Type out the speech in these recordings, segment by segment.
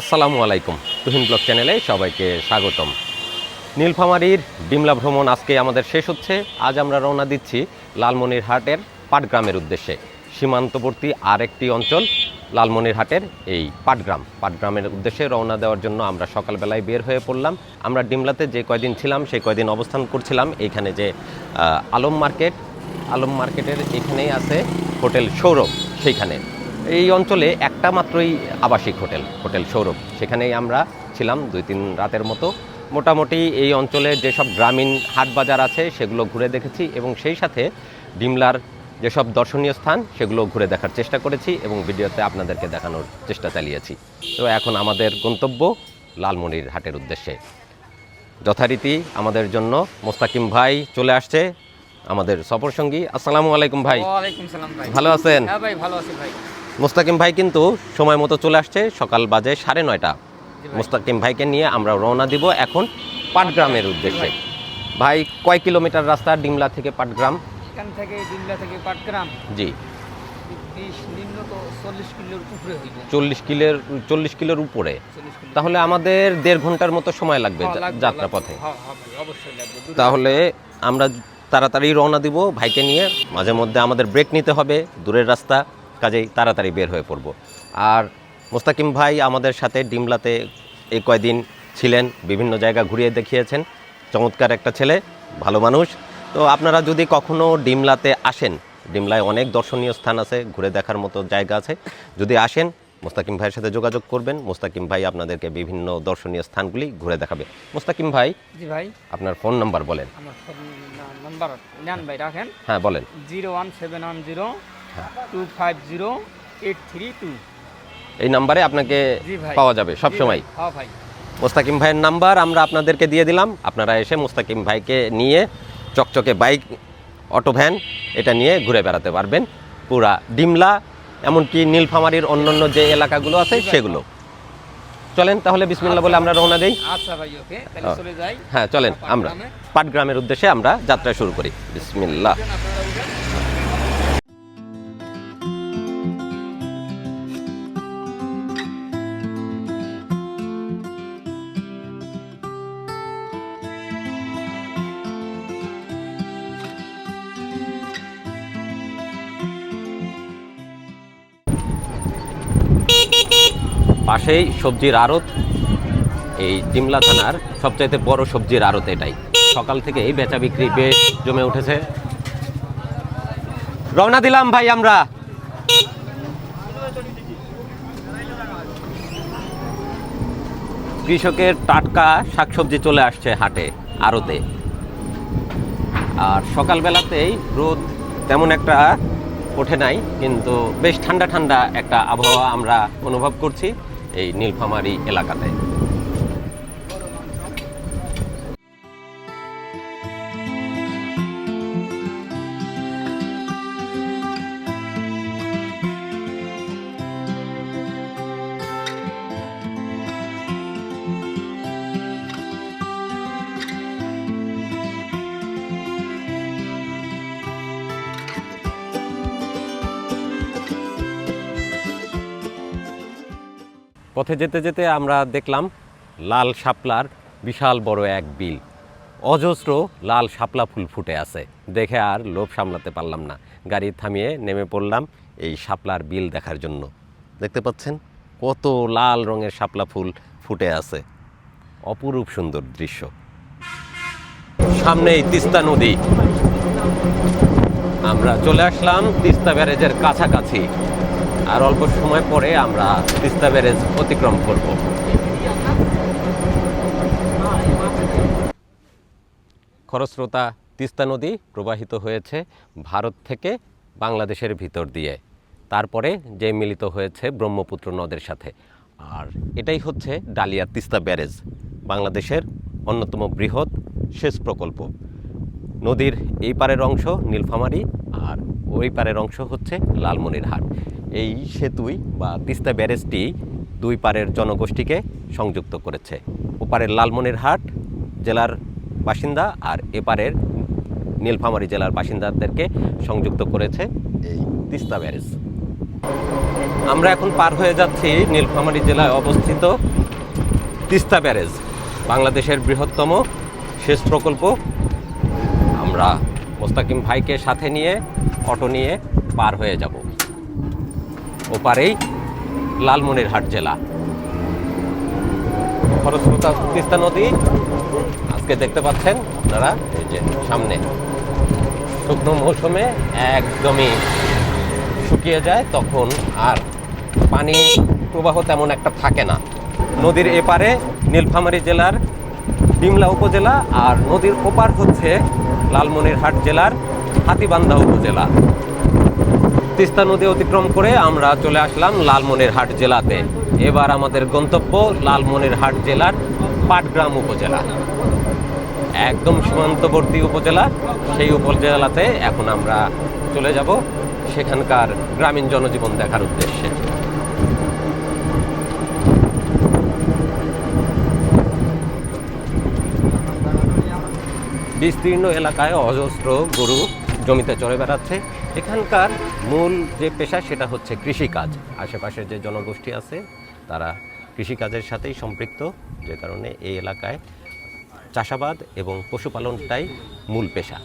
আসসালামু আলাইকুম। তুহিন ব্লগ চ্যানেলে সবাইকে স্বাগতম। নীলফামারীর ডিমলা ভ্রমণ আজকে আমাদের শেষ হচ্ছে। আজ আমরা রওনা দিচ্ছি লালমনিরহাটের পাটগ্রামের উদ্দেশ্যে। সীমান্তবর্তী আরেকটি অঞ্চল, লালমনিরহাটের এই পাটগ্রাম। পাটগ্রামের উদ্দেশ্যে রওনা দেওয়ার জন্য আমরা সকালবেলায় বের হয়ে পড়লাম। আমরা ডিমলাতে যে কয়দিন ছিলাম, সেই কয়দিন অবস্থান করছিলাম। এইখানে যে আলম মার্কেট, আলম মার্কেটের এখানেই আছে হোটেল সৌরভ সেইখানে এই অঞ্চলে একটা মাত্রই আবাসিক হোটেল হোটেল সৌরভ। সেখানেই আমরা ছিলাম দুই তিন রাতের মতো। মোটামুটি এই অঞ্চলে যেসব গ্রামীণ হাট বাজার আছে সেগুলো ঘুরে দেখেছি এবং সেই সাথে ডিমলার যেসব দর্শনীয় স্থান সেগুলো ঘুরে দেখার চেষ্টা করেছি এবং ভিডিওতে আপনাদেরকে দেখানোর চেষ্টা চালিয়েছি। তো এখন আমাদের গন্তব্য লালমনির হাটের উদ্দেশ্যে। যথারীতি আমাদের জন্য মোস্তাকিম ভাই চলে আসছে আমাদের সফর সঙ্গী আসসালামু আলাইকুম ভাই। ভালো আছেন? হ্যাঁ ভাই ভালো আছি ভাই। মোস্তাকিম ভাই কিন্তু সময় মতো চলে আসছে সকাল বাজে সাড়ে নয়টা। মোস্তাকিম ভাইকে নিয়ে আমরা রওনা দিব এখন পাটগ্রামের উদ্দেশ্যে। ভাই। কয় কিলোমিটার রাস্তা ডিমলা থেকে পাটগ্রাম? এখান থেকে ডিমলা থেকে পাটগ্রাম। জি। চল্লিশ কিলোর চল্লিশ কিলোর উপরে। তাহলে আমাদের দেড় ঘণ্টার মতো সময় লাগবে হ্যাঁ, যা- লাগবে, যাত্রা পথে। হ্যাঁ, তাহলে আমরা তাড়াতাড়ি রওনা দিব ভাইকে নিয়ে। মাঝে মধ্যে আমাদের ব্রেক নিতে হবে দূরের রাস্তা। কাজেই তাড়াতাড়ি বের হয়ে পড়ব। আর মোস্তাকিম ভাই আমাদের সাথে ডিমলাতে এই কয়দিন ছিলেন বিভিন্ন জায়গা ঘুরিয়ে দেখিয়েছেন। চমৎকার একটা ছেলে ভালো মানুষ। তো আপনারা যদি কখনো ডিমলাতে আসেন ডিমলায় অনেক দর্শনীয় স্থান আছে ঘুরে দেখার মতো জায়গা আছে যদি আসেন মোস্তাকিম ভাইয়ের সাথে যোগাযোগ করবেন। মোস্তাকিম ভাই আপনাদেরকে বিভিন্ন দর্শনীয় স্থানগুলি ঘুরে দেখাবে। মোস্তাকিম ভাই জি ভাই। আপনার ফোন নাম্বার বলেন। আমার ফোন নাম্বার নেন ভাই রাখেন। হ্যাঁ বলেন। Zero one seven one zero. Two five zero eight three two এই নাম্বারে আপনাকে পাওয়া যাবে সব সময় হ্যাঁ মোস্তাকিম ভাইয়ের নাম্বার আমরা আপনাদেরকে দিয়ে দিলাম আপনারা এসে মোস্তাকিম ভাইকে নিয়ে চকচকে বাইক অটো ভ্যান এটা নিয়ে ঘুরে বেড়াতে পারবেন পুরা ডিমলা এমনকি নীলফামারীর অন্যান্য যে এলাকাগুলো আছে সেগুলো চলেন তাহলে বিসমিল্লা বলে আমরা রওনা দেই আচ্ছা হ্যাঁ। হ্যাঁ চলেন আমরা পাটগ্রামে। পাটগ্রামের উদ্দেশ্যে আমরা যাত্রা শুরু করি বিসমিল্লা পাশেই সবজির আড়ত। এই ডিমলা থানার সবচাইতে বড় সবজির আড়ত এটাই। সকাল থেকে এই বেচা বিক্রি বেশ জমে উঠেছে। রওনা দিলাম ভাই আমরা। কৃষকের টাটকা শাকসবজি চলে আসছে হাটে, আড়তে। আর সকালবেলাতেই রোদ তেমন একটা ওঠে নাই, কিন্তু বেশ ঠান্ডা ঠান্ডা একটা আবহাওয়া আমরা অনুভব করছি। এই নীলফামারি এলাকাতে। পথে যেতে যেতে আমরা দেখলাম লাল শাপলার বিশাল বড় এক বিল। অজস্র লাল শাপলা ফুল ফুটে আছে। দেখে আর লোভ সামলাতে পারলাম না। গাড়ি থামিয়ে নেমে পড়লাম এই শাপলার বিল দেখার জন্য। দেখতে পাচ্ছেন? কত লাল রঙের শাপলা ফুল ফুটে আছে। অপরূপ সুন্দর দৃশ্য। সামনেই তিস্তা নদী। আমরা চলে আসলাম তিস্তা ব্যারেজের কাছাকাছি। আর অল্প সময় পরে আমরা তিস্তা ব্যারেজ অতিক্রম করব। খরস্রোতা, তিস্তা নদী প্রবাহিত হয়েছে ভারত থেকে বাংলাদেশের ভিতর দিয়ে। তারপরে যে মিলিত হয়েছে ব্রহ্মপুত্র নদের সাথে। আর এটাই হচ্ছে ডালিয়া তিস্তা ব্যারেজ, বাংলাদেশের অন্যতম বৃহৎ সেচ প্রকল্প। নদীর এই পারের অংশ নীলফামারী আর ওই পারের অংশ হচ্ছে লালমনিরহাট। এই সেতুই বা তিস্তা ব্যারেজটি দুই পারের জনগোষ্ঠীকে সংযুক্ত করেছে। ওপারের লালমনিরহাট জেলার বাসিন্দা আর এপারের নীলফামারী জেলার বাসিন্দাদেরকে সংযুক্ত করেছে এই তিস্তা ব্যারেজ। আমরা এখন পার হয়ে যাচ্ছি নীলফামারী জেলায় অবস্থিত তিস্তা ব্যারেজ, বাংলাদেশের বৃহত্তম সেচ প্রকল্প। আমরা মোস্তাকিম ভাইকে সাথে নিয়ে, অটো নিয়ে পার হয়ে যাব। ওপারেই লালমনিরহাট জেলা। খরস্রোতা তিস্তা নদী, আজকে দেখতে পাচ্ছেন আপনারা, এই যে সামনে। শুকনো মৌসুমে একদমই শুকিয়ে যায়, তখন আর পানি প্রবাহ তেমন একটা থাকে না। নদীর এপারে নীলফামারী জেলার ডিমলা উপজেলা আর নদীর ওপার হচ্ছে লালমনিরহাট জেলার হাতিবান্ধা উপজেলা। তিস্তা নদী অতিক্রম করে আমরা চলে আসলাম লালমনিরহাট জেলাতে। এবার আমাদের গন্তব্য লালমনিরহাট জেলার পাটগ্রাম উপজেলা। একদম সীমান্তবর্তী উপজেলা, সেই উপজেলাতে এখন আমরা চলে যাব সেখানকার গ্রামীণ জনজীবন দেখার উদ্দেশ্যে। বিস্তীর্ণ এলাকায় অজস্র গরু জমিতে চড়ে বেড়াচ্ছে। এখানকার মূল যে পেশা, সেটা হচ্ছে কৃষিকাজ। আশেপাশে যে জনগোষ্ঠী আছে, তারা কৃষিকাজের সাথেই সম্পৃক্ত, যে কারণে এই এলাকায় চাষাবাদ এবং পশুপালনটাই মূল পেশা।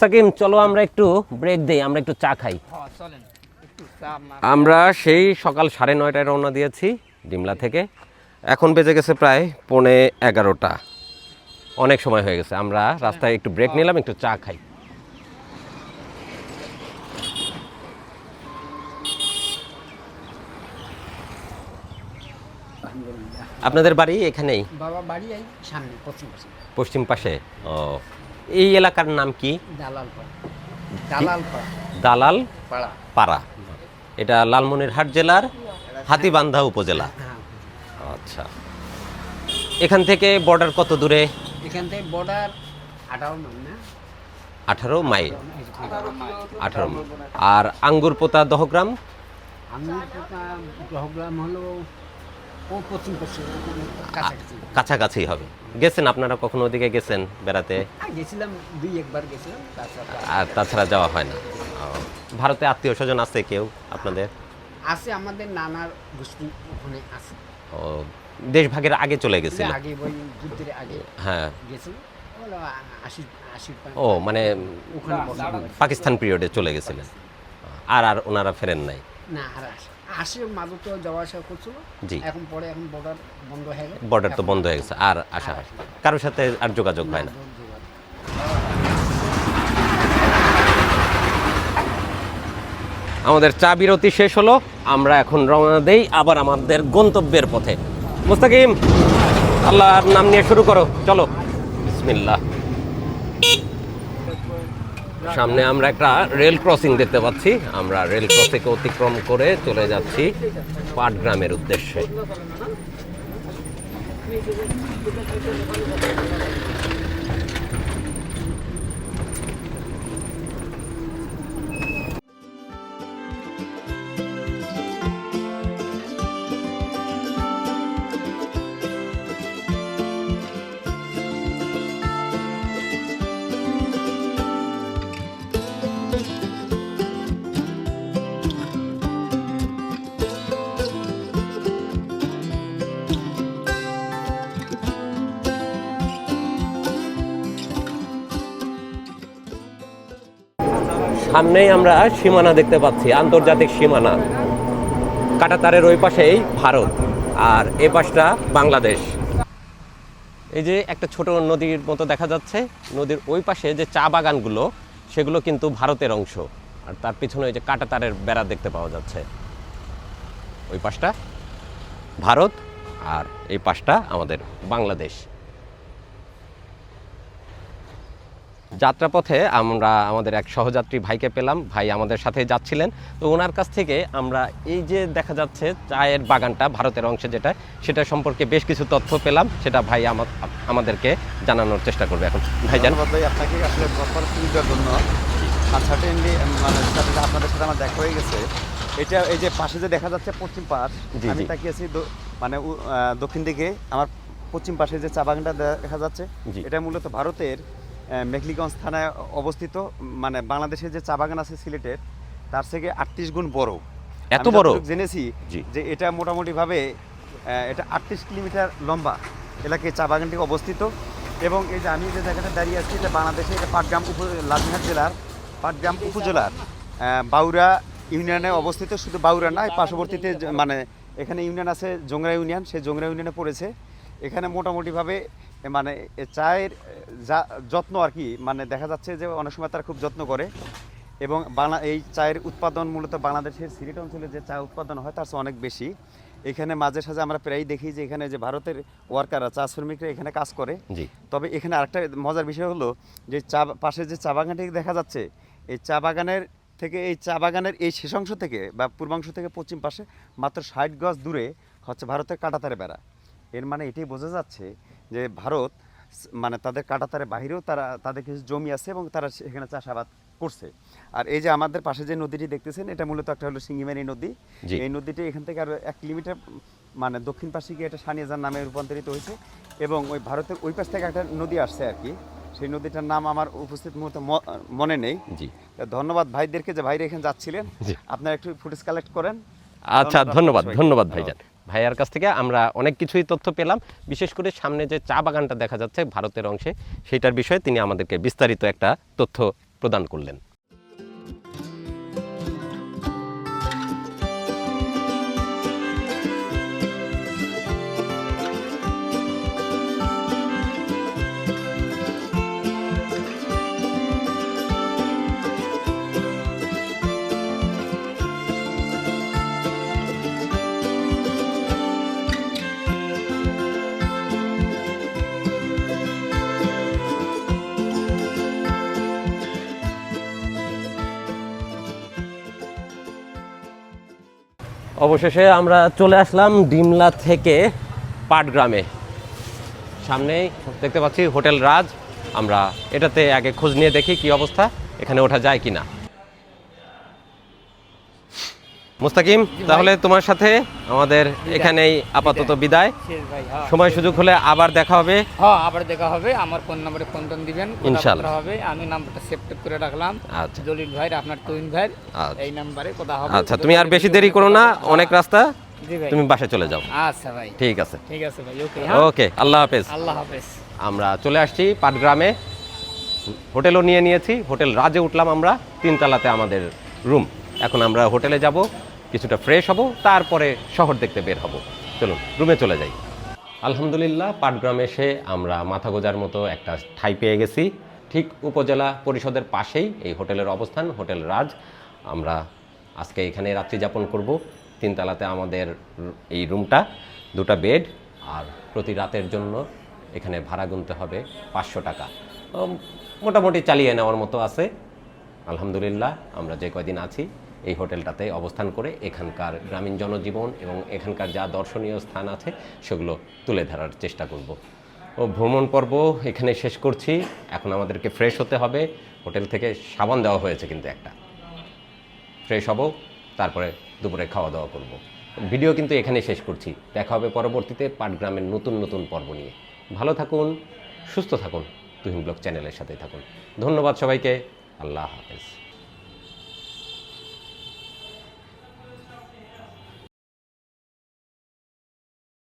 সাকিম চলো আমরা একটু ব্রেক দেই, আমরা একটু চা খাই। হ্যাঁ চলেন। আমরা সেই সকাল সাড়ে নয়টায় রওনা দিয়েছি ডিমলা থেকে। এখন বেজে গেছে প্রায় পৌনে এগারোটা। অনেক সময় হয়ে গেছে। আমরা রাস্তায় একটু ব্রেক নিলাম একটু চা খাই। আপনাদের বাড়ি এখানেই? বাবা বাড়ি এই সামনে পশ্চিম পাশে। পশ্চিম পাশে? ও। এই এলাকার নাম কি? দালাল পাড়া দালাল পাড়া দালাল পাড়া। পাড়া। এটা লালমনিরহাট জেলার হাতিবান্ধা উপজেলা। হ্যাঁ আচ্ছা। এখান থেকে বর্ডার কত দূরে? এখান থেকে বর্ডার আঠারো না? আঠারো মাইল আঠারো মাইল আর আঙ্গুরপোতা দহগ্রাম? আঙুর পোতা গ্রহগ্রাম হলো কাছাকাছি। হবে। গেছেন আপনারা কখনো ওদিকে গেছেন বেড়াতে? গেছিলাম দুই একবার গেছিলাম আর তাছাড়া যাওয়া হয় না। ভারতে আত্মীয় স্বজন আছে কেউ আপনাদের? আছে আমাদের নানার গোষ্ঠী ওখানে আছে। ও দেশভাগের আগে চলে গেছিল? আগে ওই যুদ্ধের আগে হ্যাঁ। গেছিল। হলো আশি আশি ও মানে ওখানে পাকিস্তান পিরিয়ডে চলে গেছিলেন। আর আর ওনারা ফেরেন নাই? না আর আসে মাঝে তো যাওয়া আসা করছিল। জি। এখন পরে এখন বর্ডার বন্ধ হয়ে গেছে। বর্ডার তো বন্ধ হয়ে গেছে। আর আসা। কারোর সাথে আর যোগাযোগ হয় না। আমাদের চা বিরতি শেষ হলো। আমরা এখন রওনা দেই আবার আমাদের গন্তব্যের পথে। মুস্তাকিম, আল্লাহর নাম নিয়ে শুরু করো। চলো। বিসমিল্লাহ। সামনে আমরা একটা রেল ক্রসিং দেখতে পাচ্ছি। আমরা রেল ক্রসিংকে অতিক্রম করে চলে যাচ্ছি পাটগ্রামের উদ্দেশ্যে। সামনেই আমরা সীমানা দেখতে পাচ্ছি, আন্তর্জাতিক সীমানা। কাটাতারের ওই পাশেই ভারত, আর এ পাশটা বাংলাদেশ। এই যে একটা ছোট নদীর মতো দেখা যাচ্ছে, নদীর ওই পাশে যে চা বাগানগুলো, সেগুলো কিন্তু ভারতের অংশ। আর তার পিছনে ওই যে কাটাতারের বেড়া দেখতে পাওয়া যাচ্ছে। ওই পাশটা ভারত, আর এই পাশটা আমাদের বাংলাদেশ। যাত্রাপথে আমরা আমাদের এক সহযাত্রী ভাইকে পেলাম। ভাই আমাদের সাথে যাচ্ছিলেন। তো ওনার কাছ থেকে আমরা এই যে দেখা যাচ্ছে চায়ের বাগানটা ভারতের অংশে যেটা সেটা সম্পর্কে বেশ কিছু তথ্য পেলাম। সেটা ভাই আমা- আমাদেরকে জানানোর চেষ্টা করবে এখন। ভাই জান। আপনাকে আসলে প্রপার সুবিধার জন্য। আর সার্টেনলি মানে আপনাদের সাথে আমার দেখা হয়ে গেছে। এটা এই যে পাশে যে দেখা যাচ্ছে পশ্চিম পাশ আমি। তাকিয়েছি মানে দক্ষিণ দিকে। আমার পশ্চিম পাশে যে চা বাগানটা দেখা যাচ্ছে। এটা মূলত ভারতের আহ, মেখলিগঞ্জ থানায় অবস্থিত মানে বাংলাদেশের যে চা বাগান আছে সিলেটের তার থেকে আটত্রিশ গুণ বড়। এত বড়? জেনেছি যে এটা মোটামুটিভাবে এটা আটত্রিশ কিলোমিটার লম্বা এলাকায় চা বাগানটি অবস্থিত। এবং এই যে আমি যে জায়গাটা দাঁড়িয়ে আছি এটা বাংলাদেশে এটা পাটগ্রাম উপ লালমিহাট জেলার পাটগ্রাম উপজেলার বাউরা ইউনিয়নে অবস্থিত। শুধু বাউরা না পার্শ্ববর্তীতে মানে এখানে ইউনিয়ন আছে জোংরা ইউনিয়ন সেই জোংরা ইউনিয়নে পড়েছে। এখানে মোটামুটিভাবে মানে চায়ের যা যত্ন আর কি মানে দেখা যাচ্ছে যে অনেক সময় তারা খুব যত্ন করে এবং বাংলা এই চায়ের উৎপাদন মূলত বাংলাদেশের সিলেট অঞ্চলে যে চা উৎপাদন হয় তার চেয়ে অনেক বেশি। এখানে মাঝে সাঝে আমরা প্রায়ই দেখি যে এখানে যে ভারতের ওয়ার্কাররা চা শ্রমিকরা এখানে কাজ করে। তবে এখানে আরেকটা মজার বিষয় হলো যে চা পাশে যে চা বাগানটি দেখা যাচ্ছে এই চা বাগানের থেকে এই চা বাগানের এই শেষাংশ থেকে বা পূর্বাংশ থেকে পশ্চিম পাশে মাত্র ষাট গজ দূরে হচ্ছে ভারতের কাটাতারে বেড়া। এর মানে এটাই বোঝা যাচ্ছে যে ভারত মানে তাদের কাটাতারে বাহিরেও তারা তাদের কিছু জমি আছে এবং তারা সেখানে চাষাবাদ করছে। আর এই যে আমাদের পাশে যে নদীটি দেখতেছেন এটা মূলত একটা হলো সিঙ্গিমারি নদী। এই নদীটি এখান থেকে আরও এক কিলোমিটার মানে দক্ষিণ পাশে গিয়ে এটা সানিয়াজার নামে রূপান্তরিত হয়েছে এবং ওই ভারতের ওই পাশ থেকে একটা নদী আসছে আর কি। সেই নদীটার নাম আমার উপস্থিত মুহূর্তে মনে নেই। জি। ধন্যবাদ ভাইদেরকে যে ভাইরা এখানে যাচ্ছিলেন। আপনারা একটু ফুটেজ কালেক্ট করেন। আচ্ছা ধন্যবাদ। ধন্যবাদ ভাইজান। ভাইয়ার কাছ থেকে আমরা অনেক কিছুই তথ্য পেলাম। বিশেষ করে সামনে যে চা বাগানটা দেখা যাচ্ছে ভারতের অংশে, সেটার বিষয়ে তিনি আমাদেরকে বিস্তারিত একটা তথ্য প্রদান করলেন। অবশেষে আমরা চলে আসলাম ডিমলা থেকে পাটগ্রামে। সামনেই দেখতে পাচ্ছি হোটেল রাজ। আমরা এটাতে আগে খোঁজ নিয়ে দেখি কি অবস্থা, এখানে ওঠা যায় কিনা। মুস্তাকিম তাহলে তোমার সাথে আমাদের এখানেই আপাতত বিদায়। হ্যাঁ সময় সুযোগ হলে আবার দেখা হবে। হ্যাঁ আবার দেখা হবে। আমার ফোন নম্বরে ফোন টোন দিবেন। ইনশাল্লাহ। হবে। আমি নাম্বারটা সেভ করে রাখলাম। আচ্ছা। জলিল ভাই আপনার তুইন ভাই আচ্ছা। এই নাম্বারে কথা হবে। আচ্ছা তুমি আর বেশি দেরি করো না। অনেক রাস্তা। তুমি বাসে চলে যাও। আচ্ছা ভাই। ঠিক আছে। ঠিক আছে ভাই ওকে হ্যাঁ। ওকে আল্লাহ হাফেজ। আল্লাহ হাফেজ। আমরা চলে আসছি পাটগ্রামে। হোটেলও নিয়ে নিয়েছি। হোটেল রাজে উঠলাম আমরা। তিনতলাতে আমাদের রুম এখন আমরা হোটেলে যাব। কিছুটা ফ্রেশ হব, তারপরে শহর দেখতে বের হব। চলুন, রুমে চলে যাই। আলহামদুলিল্লাহ, পাটগ্রামে এসে আমরা মাথা গোজার মতো একটা ঠাই পেয়ে গেছি। ঠিক উপজেলা পরিষদের পাশেই এই হোটেলের অবস্থান, হোটেল রাজ। আমরা আজকে এখানে রাত্রি যাপন করব। তিনতলাতে আমাদের এই রুমটা, দুটা বেড, আর প্রতি রাতের জন্য এখানে ভাড়া গুনতে হবে পাঁচশো টাকা। মোটামুটি চালিয়ে নেওয়ার মতো আছে। আলহামদুলিল্লাহ, আমরা যে কয়দিন আছি এই হোটেলটাতে অবস্থান করে এখানকার গ্রামীণ জনজীবন এবং এখানকার যা দর্শনীয় স্থান আছে সেগুলো তুলে ধরার চেষ্টা করব। ও ভ্রমণ পর্ব এখানে শেষ করছি। এখন আমাদেরকে ফ্রেশ হতে হবে। হোটেল থেকে সাবান দেওয়া হয়েছে কিন্তু একটা। ফ্রেশ হব, তারপরে দুপুরে খাওয়া দাওয়া করব। ভিডিও কিন্তু এখানে শেষ করছি। দেখা হবে পরবর্তীতে পাটগ্রামের নতুন নতুন পর্ব নিয়ে। ভালো থাকুন, সুস্থ থাকুন। তুহিন ব্লগ চ্যানেলের সাথে থাকুন। ধন্যবাদ সবাইকে। আল্লাহ হাফেজ।